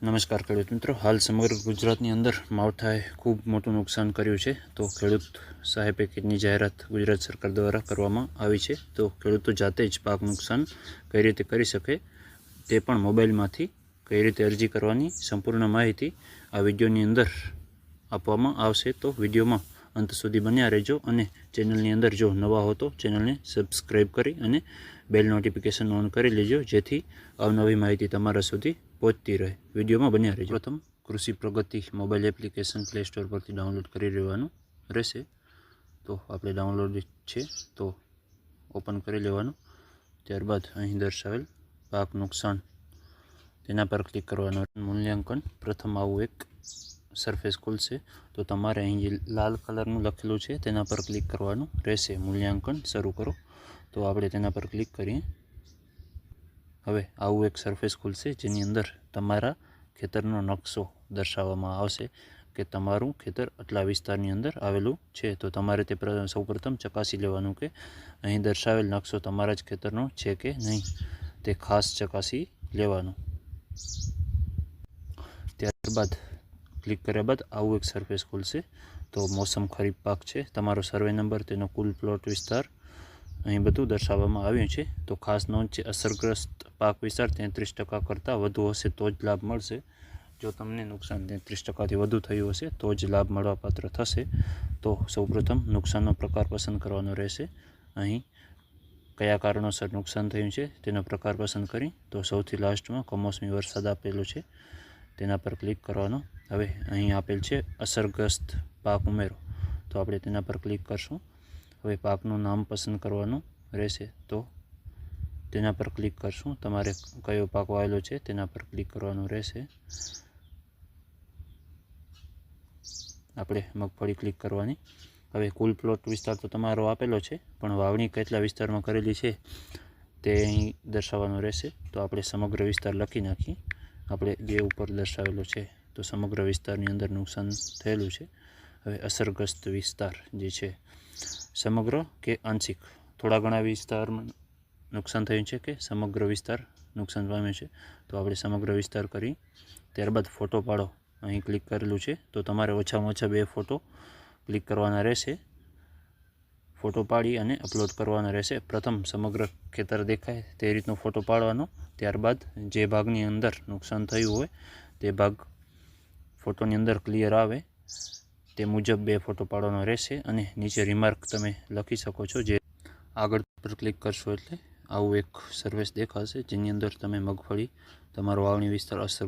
નમસ્કાર ખેડૂત મિત્રો. હાલ સમગ્ર ગુજરાતની અંદર માવઠાએ ખૂબ મોટું નુકસાન કર્યું છે. તો ખેડૂત સહાય પેકેજની જાહેરાત ગુજરાત સરકાર દ્વારા કરવામાં આવી છે. તો ખેડૂતો જાતે જ પાક નુકસાન કઈ રીતે કરી શકે તે પણ મોબાઈલમાંથી કઈ રીતે અરજી કરવાની સંપૂર્ણ માહિતી આ વિડીયોની અંદર આપવામાં આવશે. તો વિડીયોમાં અંત સુધી બન્યા રહેજો અને ચેનલની અંદર જો નવા હો તો ચેનલને સબસ્ક્રાઈબ કરી અને બેલ નોટિફિકેશન ઓન કરી લેજો, જેથી અવનવી માહિતી તમારા સુધી પહોંચતી રહે. વિડીયોમાં બન્યા રહેજો. પ્રથમ, Krishi Pragati mobile application play store પરથી ડાઉનલોડ કરી લેવાનું રહેશે. તો આપણે ડાઉનલોડ છે, તો ઓપન કરી લેવાનું. ત્યારબાદ અહીં દર્શાવેલ પાક નુકસાન, તેના પર ક્લિક કરવાનું. મૂલ્યાંકન, પ્રથમ આવું એક સરફેસ ખુલશે. તો તમારે અહીં જે લાલ કલરનું લખેલું છે, તેના પર ક્લિક કરવાનું રહેશે. મૂલ્યાંકન શરૂ કરો. તો આપણે તેના પર ક્લિક કરીએ. હવે આવું એક સરફેસ ખુલશે જેની અંદર તમારા ખેતરનો નકશો દર્શાવવામાં આવશે કે તમારું ખેતર આટલા વિસ્તારની અંદર આવેલું છે. તો તમારે તે પ્ર- સૌપ્રથમ ચકાસી લેવાનું કે અહીં દર્શાવેલ નકશો તમારા જ ખેતરનો છે કે નહીં. તે ખાસ ચકાસી લેવાનું. ત્યારબાદ ક્લિક કર્યા બાદ આવું એક સરફેસ ખુલશે તો મોસમ ખરીફ પાક છે. તમારો સર્વે નંબર તેનો કુલ પ્લોટ વિસ્તાર અહીં બધું દર્શાવવામાં આવ્યું છે. તો ખાસ નોંધ છે, અસરગ્રસ્ત પાક વિસ્તાર તેત્રીસ ટકા કરતાં વધુ હશે, તો જ લાભ મળશે. જો તમને નુકસાન તેત્રીસ ટકાથી વધુ થયું હશે, તો જ લાભ મળવાપાત્ર થશે. તો સૌપ્રથમ નુકસાનનો પ્રકાર પસંદ કરવાનો રહેશે. અહીં કયા કારણોસર નુકસાન થયું છે, તેનો પ્રકાર પસંદ કરી, તો સૌથી લાસ્ટમાં કમોસમી વરસાદ આપેલો છે. તેના પર ક્લિક કરવાનો. હવે અહીં આપેલ છે, અસરગ્રસ્ત પાક ઉમેરો. તો આપણે તેના પર ક્લિક કરશું. હવે પાકનું નામ પસંદ કરવાનું રહેશે તો તેના પર ક્લિક કરશું. તમારે કયો પાક વાવેલો છે તેના પર ક્લિક કરવાનું રહેશે. આપણે મગફળી ક્લિક કરવાની. હવે કુલ પ્લોટ વિસ્તાર તો તમારો આપેલો છે, પણ વાવણી કેટલા વિસ્તારમાં કરેલી છે તે અહીં દર્શાવવાનો રહેશે. તો આપણે સમગ્ર વિસ્તાર લખી નાખીએ આપણે જે ઉપર દર્શાવેલો છે તો સમગ્ર વિસ્તારની અંદર નુકસાન થયેલું છે. હવે અસરગ્રસ્ત વિસ્તાર જે છે સમગ્ર કે આંશિક? થોડા ઘણા વિસ્તારમાં નુકસાન થયું છે કે સમગ્ર વિસ્તાર નુકસાન પામ્યો છે? તો આપણે સમગ્ર વિસ્તાર કરી ત્યારબાદ ફોટો પાડો. અહીં ક્લિક કરેલું છે. તો તમારે ઓછામાં ઓછા બે ફોટો ક્લિક કરવાના રહેશે. ફોટો પાડી અને અપલોડ કરવાનો રહેશે. પ્રથમ સમગ્ર ખેતર દેખાય તે રીતનો ફોટો પાડવાનો. ત્યારબાદ જે ભાગની અંદર નુકસાન થયું હોય તે ભાગ ફોટોની અંદર ક્લિયર આવે. તે મુજબ બે ફોટો પાડવાનો રહેશે અને નીચે રિમાર્ક તમે લખી શકો છો જે આગળ પર ક્લિક કરશો એટલે આવું એક સર્વિસ દેખાશે, જેની અંદર તમે મગફળી, તમારો વાવણી વિસ્તાર, અસર